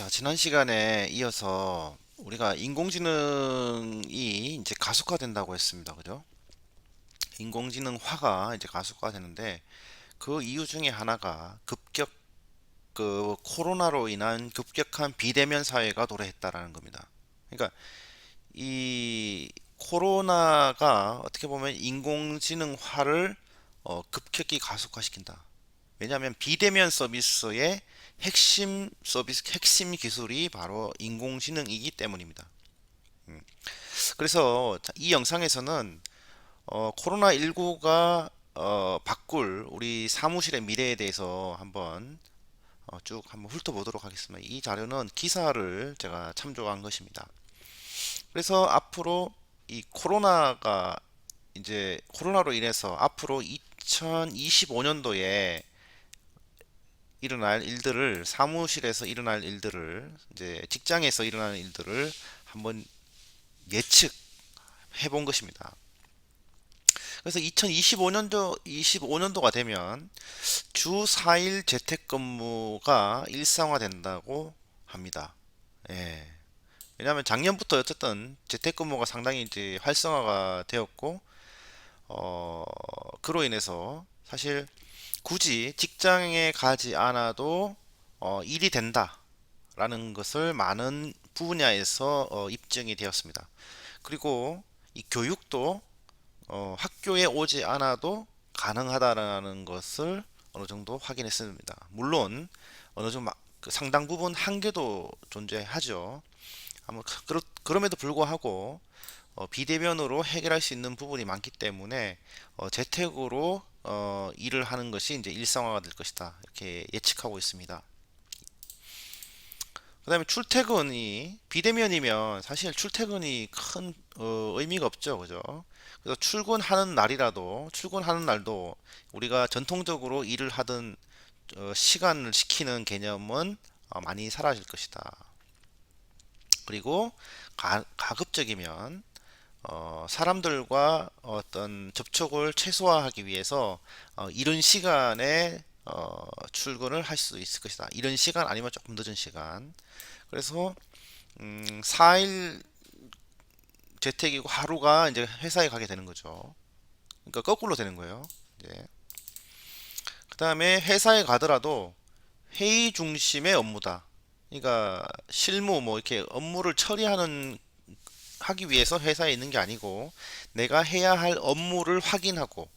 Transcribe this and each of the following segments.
자, 지난 시간에 이어서 우리가 인공지능이 이제 가속화된다고 했습니다. 그죠? 인공지능화가 이제 가속화되는데 그 이유 중에 하나가 급격 그 코로나로 인한 급격한 비대면 사회가 도래했다라는 겁니다. 그러니까 이 코로나가 어떻게 보면 인공지능화를 어, 급격히 가속화시킨다. 왜냐하면 비대면 서비스의 핵심 서비스, 핵심 기술이 바로 인공지능이기 때문입니다. 음. 그래서 자, 이 영상에서는 어, 코로나19가 어, 바꿀 우리 사무실의 미래에 대해서 한번 어, 쭉 한번 훑어보도록 하겠습니다. 이 자료는 기사를 제가 참조한 것입니다. 그래서 앞으로 이 코로나가 이제 코로나로 인해서 앞으로 2025년도에 일어날 일들을 사무실에서 일어날 일들을 이제 직장에서 일어나는 일들을 한번 예측해 본 것입니다. 그래서 2025년도 25년도가 되면 주 4일 재택근무가 일상화된다고 합니다. 예. 왜냐하면 작년부터 어쨌든 재택근무가 상당히 이제 활성화가 되었고 어 그로 인해서 사실 굳이 직장에 가지 않아도 어, 일이 된다라는 것을 많은 분야에서 어, 입증이 되었습니다. 그리고 이 교육도 어, 학교에 오지 않아도 가능하다라는 것을 어느 정도 확인했습니다. 물론 어느 정도 그 상당 부분 한계도 존재하죠. 아무 그렇, 그럼에도 불구하고 어, 비대면으로 해결할 수 있는 부분이 많기 때문에 어, 재택으로 어, 일을 하는 것이 이제 일상화가 될 것이다. 이렇게 예측하고 있습니다. 그 다음에 출퇴근이 비대면이면 사실 출퇴근이 큰 어, 의미가 없죠. 그죠? 그래서 출근하는 날이라도 출근하는 날도 우리가 전통적으로 일을 하던 어, 시간을 시키는 개념은 어, 많이 사라질 것이다. 그리고 가, 가급적이면 어, 사람들과 어떤 접촉을 최소화하기 위해서 어, 이른 시간에 어, 출근을 할 수 있을 것이다. 이른 시간 아니면 조금 늦은 시간. 그래서 음, 4일 재택이고 하루가 이제 회사에 가게 되는 거죠. 그러니까 거꾸로 되는 거예요. 네. 그 다음에 회사에 가더라도 회의 중심의 업무다. 그러니까 실무 뭐 이렇게 업무를 처리하는 하기 위해서 회사에 있는 게 아니고 내가 해야 할 업무를 확인하고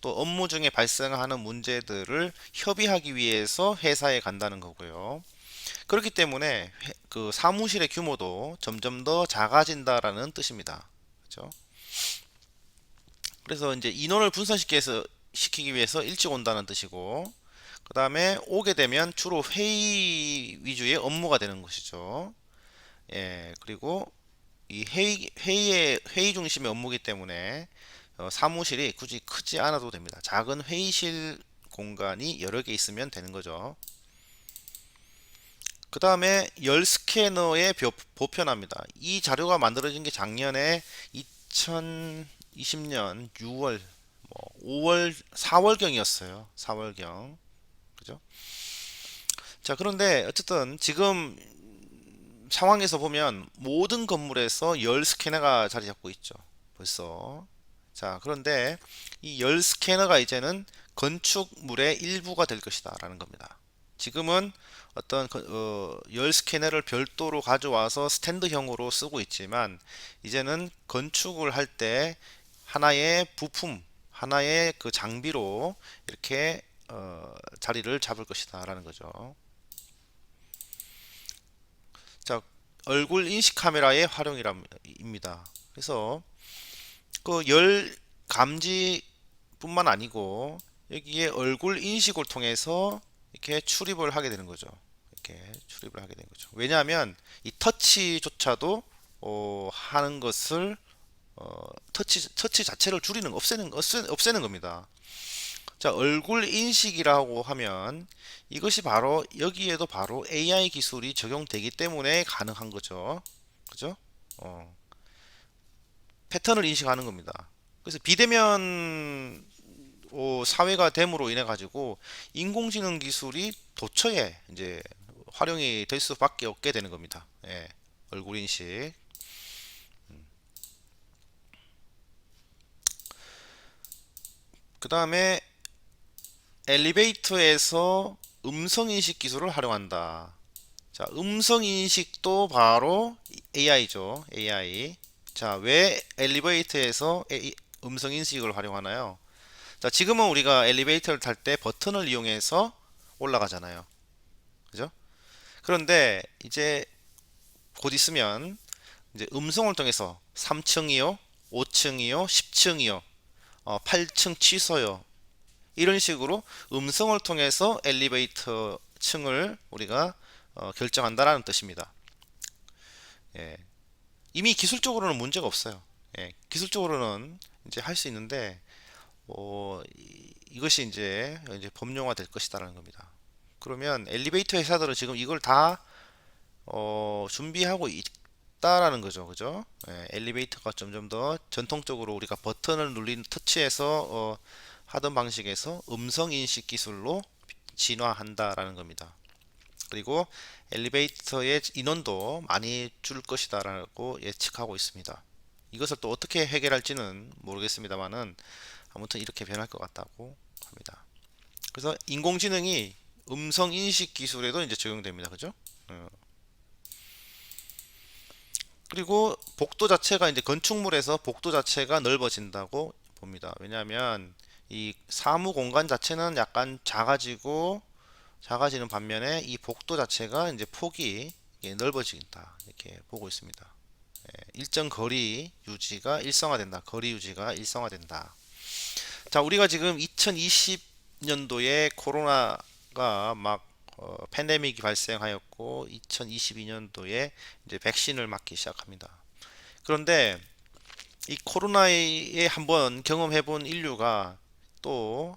또 업무 중에 발생하는 문제들을 협의하기 위해서 회사에 간다는 거고요. 그렇기 때문에 그 사무실의 규모도 점점 더 작아진다라는 뜻입니다. 그렇죠? 그래서 이제 인원을 분산시켜서 시키기 위해서 일찍 온다는 뜻이고 그 다음에 오게 되면 주로 회의 위주의 업무가 되는 것이죠. 예, 그리고 이 회의, 회의의, 회의 중심의 업무기 때문에 어, 사무실이 굳이 크지 않아도 됩니다. 작은 회의실 공간이 여러 개 있으면 되는 거죠. 그 다음에 열 스캐너의 보편화입니다. 이 자료가 만들어진 게 작년에 2020년 6월, 뭐 5월, 4월경이었어요. 4월경. 그죠? 자, 그런데 어쨌든 지금 상황에서 보면 모든 건물에서 열 스캐너가 자리 잡고 있죠. 벌써. 자, 그런데 이 열 스캐너가 이제는 건축물의 일부가 될 것이다 라는 겁니다. 지금은 어떤 어, 열 스캐너를 별도로 가져와서 스탠드형으로 쓰고 있지만 이제는 건축을 할 때 하나의 부품, 하나의 그 장비로 이렇게 어, 자리를 잡을 것이다 라는 거죠. 자, 얼굴 인식 카메라의 활용이랍니다. 그래서 그 열 감지뿐만 아니고 여기에 얼굴 인식을 통해서 이렇게 출입을 하게 되는 거죠. 이렇게 출입을 하게 되는 거죠. 왜냐하면 이 터치조차도 어, 하는 것을 어, 터치 터치 자체를 줄이는 없애는 없애는, 없애는 겁니다. 자, 얼굴 인식이라고 하면 이것이 바로 여기에도 바로 AI 기술이 적용되기 때문에 가능한 거죠. 그죠? 어. 패턴을 인식하는 겁니다. 그래서 비대면 어, 사회가 됨으로 인해 가지고 인공지능 기술이 도처에 이제 활용이 될 수밖에 없게 되는 겁니다. 예, 얼굴 인식. 그 다음에 엘리베이터에서 음성 인식 기술을 활용한다. 자, 음성 인식도 바로 AI죠. AI. 자, 왜 엘리베이터에서 AI 음성 인식을 활용하나요? 자, 지금은 우리가 엘리베이터를 탈 때 버튼을 이용해서 올라가잖아요. 그죠? 그런데 이제 곧 있으면 이제 음성을 통해서 3층이요, 5층이요, 10층이요, 어, 8층 취소요. 이런 식으로 음성을 통해서 엘리베이터 층을 우리가 어, 결정한다라는 뜻입니다. 예. 이미 기술적으로는 문제가 없어요. 예. 기술적으로는 이제 할 수 있는데 어, 이- 이것이 이제 이제 법령화 될 것이다라는 겁니다. 그러면 엘리베이터 회사들은 지금 이걸 다 어, 준비하고 있다라는 거죠. 그죠? 예, 엘리베이터가 점점 더 전통적으로 우리가 버튼을 눌린 터치해서 어, 하던 방식에서 음성 인식 기술로 진화한다라는 겁니다. 그리고 엘리베이터의 인원도 많이 줄 것이다라고 예측하고 있습니다. 이것을 또 어떻게 해결할지는 모르겠습니다만은 아무튼 이렇게 변할 것 같다고 합니다. 그래서 인공지능이 음성 인식 기술에도 이제 적용됩니다. 그죠? 어. 그리고 복도 자체가 이제 건축물에서 복도 자체가 넓어진다고 봅니다. 왜냐하면 이 사무 공간 자체는 약간 작아지고 작아지는 반면에 이 복도 자체가 이제 폭이 넓어진다 이렇게 보고 있습니다. 예, 일정 거리 유지가 일성화된다. 거리 유지가 일성화된다. 자, 우리가 지금 2020년도에 코로나가 막 어, 팬데믹이 발생하였고 2022년도에 이제 백신을 맞기 시작합니다. 그런데 이 코로나에 한번 경험해 본 인류가 또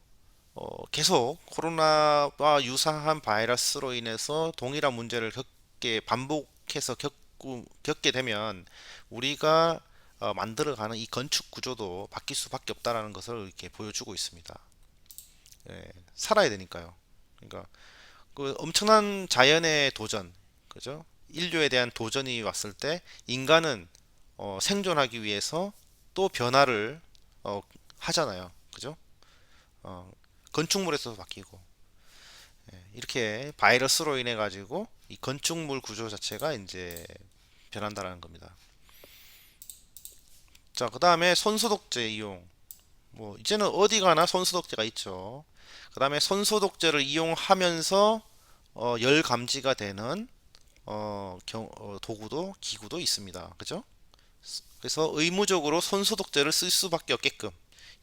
어, 계속 코로나와 유사한 바이러스로 인해서 동일한 문제를 겪게 반복해서 겪고, 겪게 되면 우리가 어, 만들어가는 이 건축 구조도 바뀔 수밖에 없다라는 것을 이렇게 보여주고 있습니다. 예, 살아야 되니까요. 그러니까 그 엄청난 자연의 도전, 그죠? 인류에 대한 도전이 왔을 때 인간은 어, 생존하기 위해서 또 변화를 어, 하잖아요. 그죠? 어, 건축물에서도 바뀌고 예, 이렇게 바이러스로 인해 가지고 이 건축물 구조 자체가 이제 변한다라는 겁니다. 자, 그 다음에 손소독제 이용. 뭐 이제는 어디 가나 손소독제가 있죠. 그 다음에 손소독제를 이용하면서 어, 열 감지가 되는 어, 경- 어, 도구도 기구도 있습니다. 그죠? 그래서 의무적으로 손소독제를 쓸 수밖에 없게끔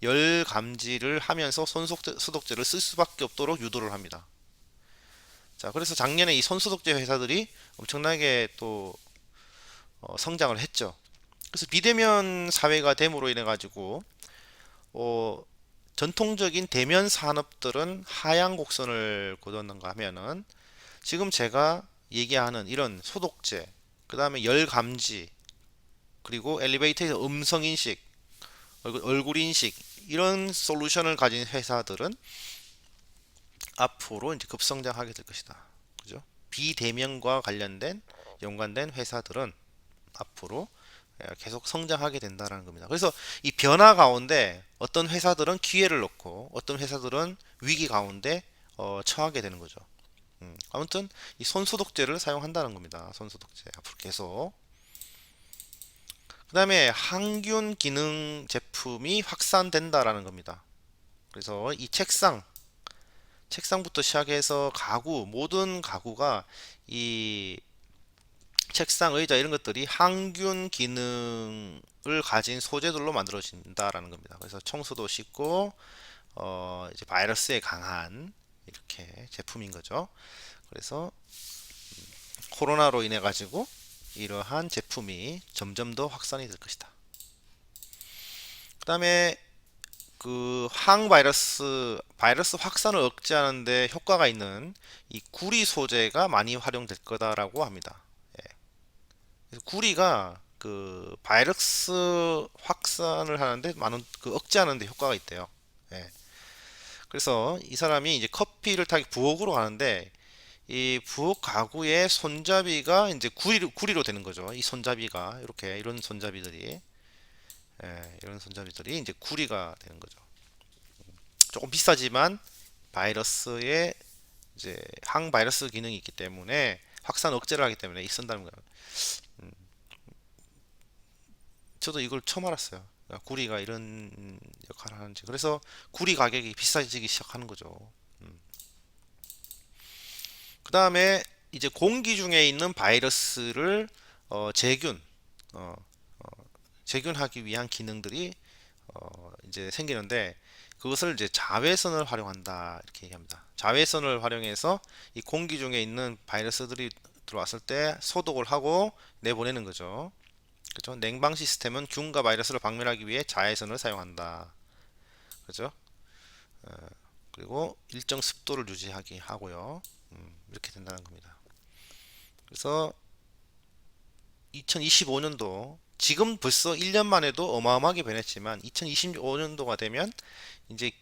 열 감지를 하면서 손소독제를 쓸 수밖에 없도록 유도를 합니다. 자, 그래서 작년에 이 손소독제 회사들이 엄청나게 또 어, 성장을 했죠. 그래서 비대면 사회가 됨으로 인해 가지고 어, 전통적인 대면 산업들은 하향 곡선을 거뒀는가 하면은 지금 제가 얘기하는 이런 소독제, 그 다음에 열 감지, 그리고 엘리베이터에서 음성 인식, 얼굴, 얼굴 인식 이런 솔루션을 가진 회사들은 앞으로 이제 급성장하게 될 것이다. 그죠? 비대면과 관련된 연관된 회사들은 앞으로 예, 계속 성장하게 된다라는 겁니다. 그래서 이 변화 가운데 어떤 회사들은 기회를 놓고 어떤 회사들은 위기 가운데 어, 처하게 되는 거죠. 음, 아무튼 이 손소독제를 사용한다는 겁니다. 손소독제 앞으로 계속. 그 다음에 항균 기능 제품이 확산된다라는 겁니다. 그래서 이 책상, 책상부터 시작해서 가구, 모든 가구가 이 책상, 의자 이런 것들이 항균 기능을 가진 소재들로 만들어진다라는 겁니다. 그래서 청소도 쉽고 어, 이제 바이러스에 강한 이렇게 제품인 거죠. 그래서 코로나로 인해 가지고 이러한 제품이 점점 더 확산이 될 것이다. 그 다음에 그 항바이러스 바이러스 확산을 억제하는 데 효과가 있는 이 구리 소재가 많이 활용될 거다라고 합니다. 예. 그래서 구리가 그 바이러스 확산을 하는데 많은 그 억제하는 데 효과가 있대요. 예. 그래서 이 사람이 이제 커피를 타기 부엌으로 가는데 이 부엌 가구의 손잡이가 이제 구리로, 구리로 되는 거죠. 이 손잡이가 이렇게 이런 손잡이들이 예, 이런 손잡이들이 이제 구리가 되는 거죠. 조금 비싸지만 바이러스의 이제 항바이러스 기능이 있기 때문에 확산 억제를 하기 때문에 이 쓴다는 거예요. 음, 저도 이걸 처음 알았어요. 그러니까 구리가 이런 역할을 하는지. 그래서 구리 가격이 비싸지기 시작하는 거죠. 그 다음에 이제 공기 중에 있는 바이러스를 어, 제균, 어, 어, 제균하기 위한 기능들이 어, 이제 생기는데 그것을 이제 자외선을 활용한다 이렇게 얘기합니다. 자외선을 활용해서 이 공기 중에 있는 바이러스들이 들어왔을 때 소독을 하고 내보내는 거죠. 그렇죠? 냉방 시스템은 균과 바이러스를 박멸하기 위해 자외선을 사용한다. 그렇죠? 어, 그리고 일정 습도를 유지하게 하고요. 음, 이렇게 된다는 겁니다. 그래서 2025년도 지금 벌써 1년 만에도 어마어마하게 변했지만 2025년도가 되면 이제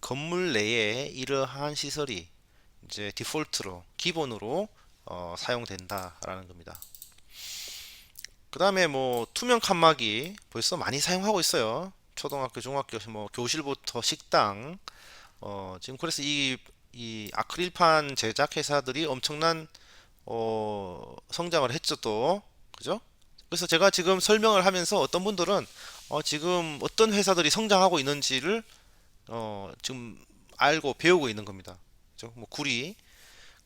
건물 내에 이러한 시설이 이제 디폴트로 기본으로 어, 사용된다라는 겁니다. 그 다음에 뭐 투명 칸막이 벌써 많이 사용하고 있어요. 초등학교, 중학교, 뭐 교실부터 식당. 어, 지금 그래서 이, 이 아크릴판 제작 회사들이 엄청난 어, 성장을 했죠 또. 그죠? 그래서 제가 지금 설명을 하면서 어떤 분들은 어, 지금 어떤 회사들이 성장하고 있는지를 어, 지금 알고 배우고 있는 겁니다. 그죠? 뭐 구리,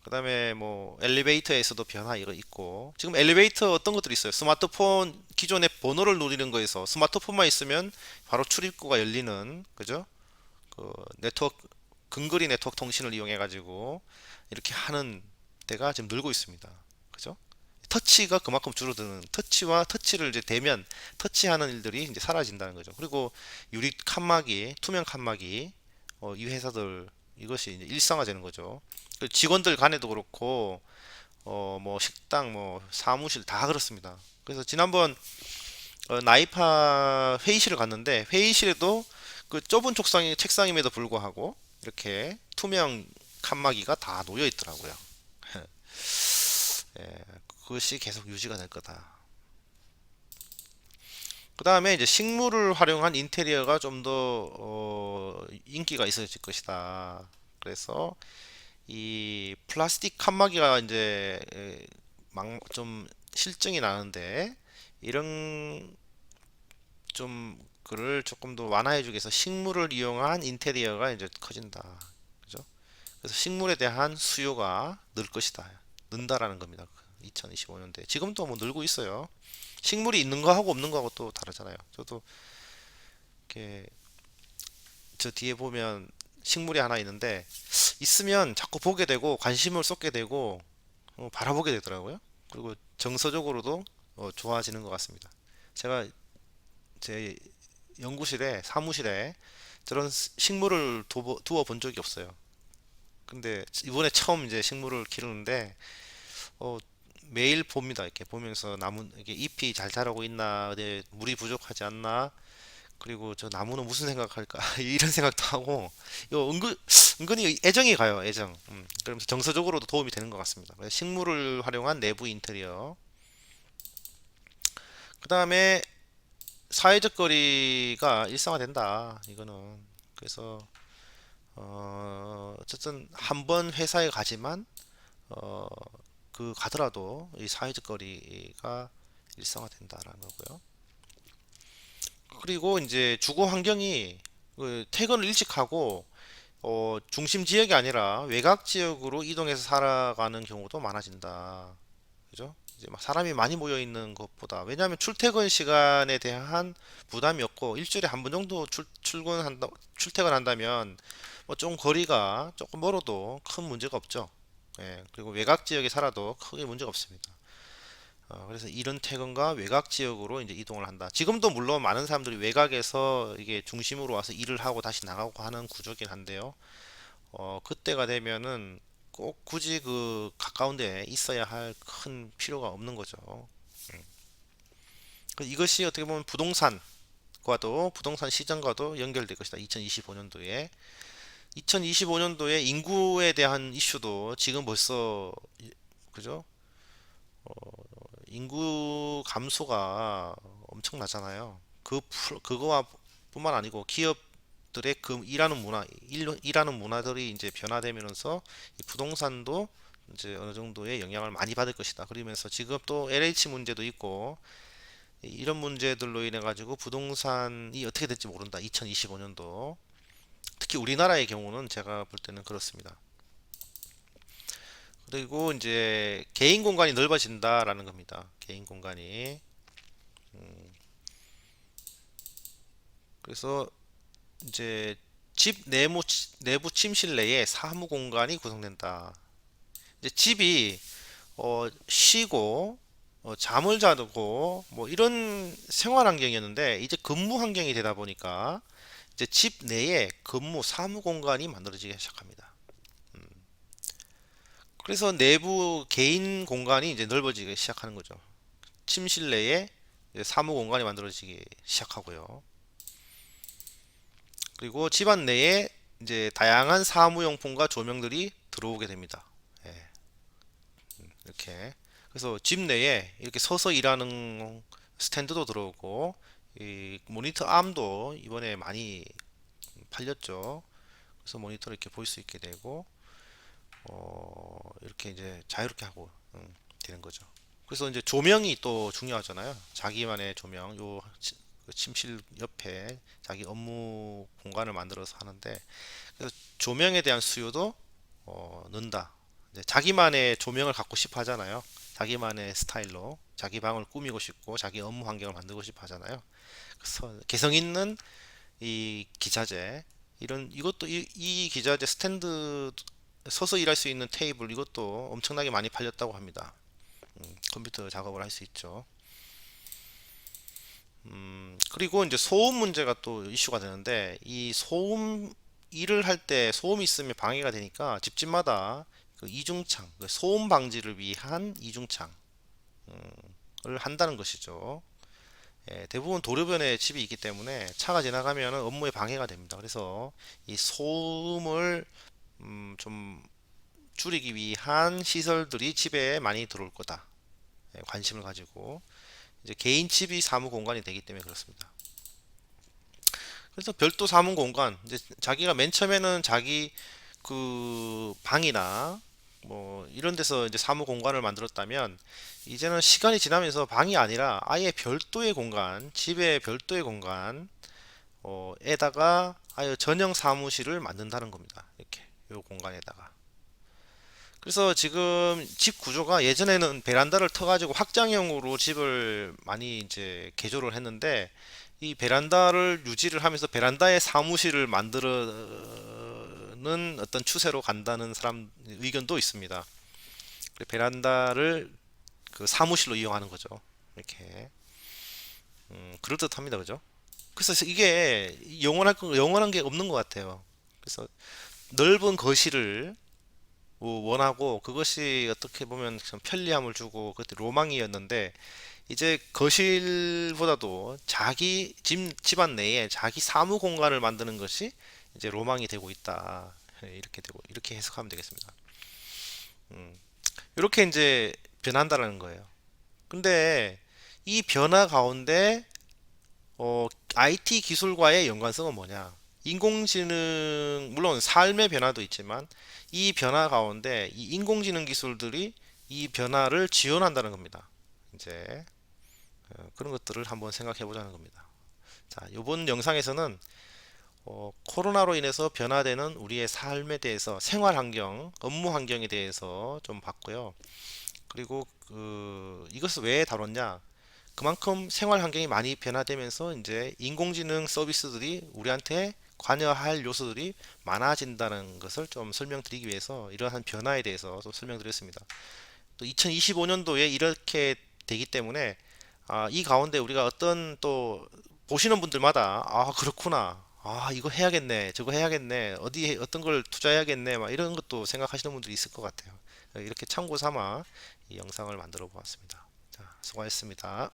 그다음에 뭐 엘리베이터에서도 변화 이거 있고 지금 엘리베이터 어떤 것들이 있어요. 스마트폰 기존의 번호를 누리는 거에서 스마트폰만 있으면 바로 출입구가 열리는 그죠? 그 네트워크 근거리 네트워크 통신을 이용해 가지고 이렇게 하는 때가 지금 늘고 있습니다. 그죠? 터치가 그만큼 줄어드는 터치와 터치를 이제 대면 터치하는 일들이 이제 사라진다는 거죠. 그리고 유리 칸막이, 투명 칸막이 어, 이 회사들 이것이 이제 일상화되는 거죠. 그 직원들 간에도 그렇고 어, 뭐 식당, 뭐 사무실 다 그렇습니다. 그래서 지난번 어, 나이파 회의실을 갔는데 회의실에도 그 좁은 책상이 책상임에도 불구하고 이렇게 투명 칸막이가 다 놓여 있더라고요. 예, 그것이 계속 유지가 될 거다. 그 다음에 이제 식물을 활용한 인테리어가 좀더 어, 인기가 있어질 것이다. 그래서 이 플라스틱 칸막이가 이제 막좀 실증이 나는데 이런 좀 그를 조금 더 완화해 주기 위해서 식물을 이용한 인테리어가 이제 커진다. 그죠? 그래서 식물에 대한 수요가 늘 것이다. 는다라는 겁니다. 2025년도에. 지금도 뭐 늘고 있어요. 식물이 있는 거하고 없는 거하고 또 다르잖아요. 저도 이렇게 저 뒤에 보면 식물이 하나 있는데 있으면 자꾸 보게 되고 관심을 쏟게 되고 어, 바라보게 되더라고요. 그리고 정서적으로도 어, 좋아지는 것 같습니다. 제가 제 연구실에 사무실에 저런 식물을 두어, 두어 본 적이 없어요. 근데 이번에 처음 이제 식물을 기르는데 어, 매일 봅니다. 이렇게 보면서 나무 이게 잎이 잘 자라고 있나, 어디 물이 부족하지 않나, 그리고 저 나무는 무슨 생각할까 이런 생각도 하고 이거 은근 은근히 애정이 가요. 애정. 음, 그러면서 정서적으로도 도움이 되는 것 같습니다. 식물을 활용한 내부 인테리어. 그 다음에 사회적 거리가 일상화된다. 이거는 그래서 어, 어쨌든 한 번 회사에 가지만 어, 그 가더라도 이 사회적 거리가 일상화된다라는 거고요. 그리고 이제 주거 환경이 그 퇴근을 일찍 하고 어, 중심 지역이 아니라 외곽 지역으로 이동해서 살아가는 경우도 많아진다. 그죠? 이제 막 사람이 많이 모여 있는 것보다 왜냐하면 출퇴근 시간에 대한 부담이 없고 일주일에 한 번 정도 출, 출근한다 출퇴근한다면 뭐 좀 거리가 조금 멀어도 큰 문제가 없죠. 예, 그리고 외곽 지역에 살아도 크게 문제가 없습니다. 어, 그래서 이런 퇴근과 외곽 지역으로 이제 이동을 한다. 지금도 물론 많은 사람들이 외곽에서 이게 중심으로 와서 일을 하고 다시 나가고 하는 구조긴 한데요. 어, 그때가 되면은 꼭 굳이 그 가까운 데에 있어야 할 큰 필요가 없는 거죠. 음. 그 이것이 어떻게 보면 부동산과도 부동산 시장과도 연결될 것이다. 2025년도에. 2025년도에 인구에 대한 이슈도 지금 벌써 그죠? 인구 감소가 엄청나잖아요. 그 풀- 그거와 뿐만 아니고 기업 들의 그 일하는 문화, 일, 일하는 문화들이 이제 변화되면서 이 부동산도 이제 어느 정도의 영향을 많이 받을 것이다. 그러면서 지금 또 LH 문제도 있고 이- 이런 문제들로 인해 가지고 부동산이 어떻게 될지 모른다. 2025년도 특히 우리나라의 경우는 제가 볼 때는 그렇습니다. 그리고 이제 개인 공간이 넓어진다라는 겁니다. 개인 공간이. 그래서 이제 집 내부 내부 침실 내에 사무 공간이 구성된다. 이제 집이 어, 쉬고 어, 잠을 자고 뭐 이런 생활 환경이었는데 이제 근무 환경이 되다 보니까 이제 집 내에 근무 사무 공간이 만들어지기 시작합니다. 그래서 내부 개인 공간이 이제 넓어지기 시작하는 거죠. 침실 내에 사무 공간이 만들어지기 시작하고요. 그리고 집안 내에 이제 다양한 사무용품과 조명들이 들어오게 됩니다. 예, 이렇게. 그래서 집 내에 이렇게 서서 일하는 스탠드도 들어오고, 이 모니터 암도 이번에 많이 팔렸죠. 그래서 모니터를 이렇게 볼 수 있게 되고, 어, 이렇게 이제 자유롭게 하고 음, 되는 거죠. 그래서 이제 조명이 또 중요하잖아요. 자기만의 조명, 요 침실 옆에 자기 업무 공간을 만들어서 하는데 그래서 조명에 대한 수요도 어, 는다. 자기만의 조명을 갖고 싶어 하잖아요. 자기만의 스타일로 자기 방을 꾸미고 싶고 자기 업무 환경을 만들고 싶어 하잖아요. 그래서 개성 있는 이 기자재 이런 이것도 이, 이 기자재 스탠드 서서 일할 수 있는 테이블 이것도 엄청나게 많이 팔렸다고 합니다. 음, 컴퓨터 작업을 할 수 있죠. 음, 그리고 이제 소음 문제가 또 이슈가 되는데 이 소음 일을 할 때 소음이 있으면 방해가 되니까 집집마다 그 이중창, 그 소음 방지를 위한 이중창을 한다는 것이죠. 예, 대부분 도로변에 집이 있기 때문에 차가 지나가면 업무에 방해가 됩니다. 그래서 이 소음을 음, 좀 줄이기 위한 시설들이 집에 많이 들어올 거다. 예, 관심을 가지고 이제 개인 집이 사무 공간이 되기 때문에 그렇습니다. 그래서 별도 사무 공간 이제 자기가 맨 처음에는 자기 그 방이나 뭐 이런 데서 이제 사무 공간을 만들었다면 이제는 시간이 지나면서 방이 아니라 아예 별도의 공간, 집에 별도의 공간 어, 에다가 아예 전용 사무실을 만든다는 겁니다. 이렇게 요 공간에다가. 그래서 지금 집 구조가 예전에는 베란다를 터가지고 확장형으로 집을 많이 이제 개조를 했는데 이 베란다를 유지를 하면서 베란다에 사무실을 만드는 어떤 추세로 간다는 사람 의견도 있습니다. 베란다를 그 사무실로 이용하는 거죠. 이렇게 음, 그럴 듯합니다, 그죠? 그래서 이게 영원할 거 영원한 게 없는 것 같아요. 그래서 넓은 거실을 뭐 원하고 그것이 어떻게 보면 좀 편리함을 주고 그때 로망이었는데 이제 거실보다도 자기 집 집안 내에 자기 사무 공간을 만드는 것이 이제 로망이 되고 있다. 예, 이렇게 되고 이렇게 해석하면 되겠습니다. 음, 이렇게 이제 변한다라는 거예요. 근데 이 변화 가운데 어, IT 기술과의 연관성은 뭐냐? 인공지능, 물론 삶의 변화도 있지만 이 변화 가운데 이 인공지능 기술들이 이 변화를 지원한다는 겁니다. 이제 어, 그런 것들을 한번 생각해 보자는 겁니다. 자, 이번 영상에서는 어, 코로나로 인해서 변화되는 우리의 삶에 대해서 생활 환경, 업무 환경에 대해서 좀 봤고요. 그리고 그 이것을 왜 다뤘냐? 그만큼 생활 환경이 많이 변화되면서 이제 인공지능 서비스들이 우리한테 관여할 요소들이 많아진다는 것을 좀 설명드리기 위해서 이러한 변화에 대해서 좀 설명드렸습니다. 또 2025년도에 이렇게 되기 때문에 아, 이 가운데 우리가 어떤 또 보시는 분들마다 아, 그렇구나. 아, 이거 해야겠네. 저거 해야겠네. 어디에 어떤 걸 투자해야겠네. 막 이런 것도 생각하시는 분들이 있을 것 같아요. 이렇게 참고 삼아 이 영상을 만들어 보았습니다. 자, 수고하셨습니다.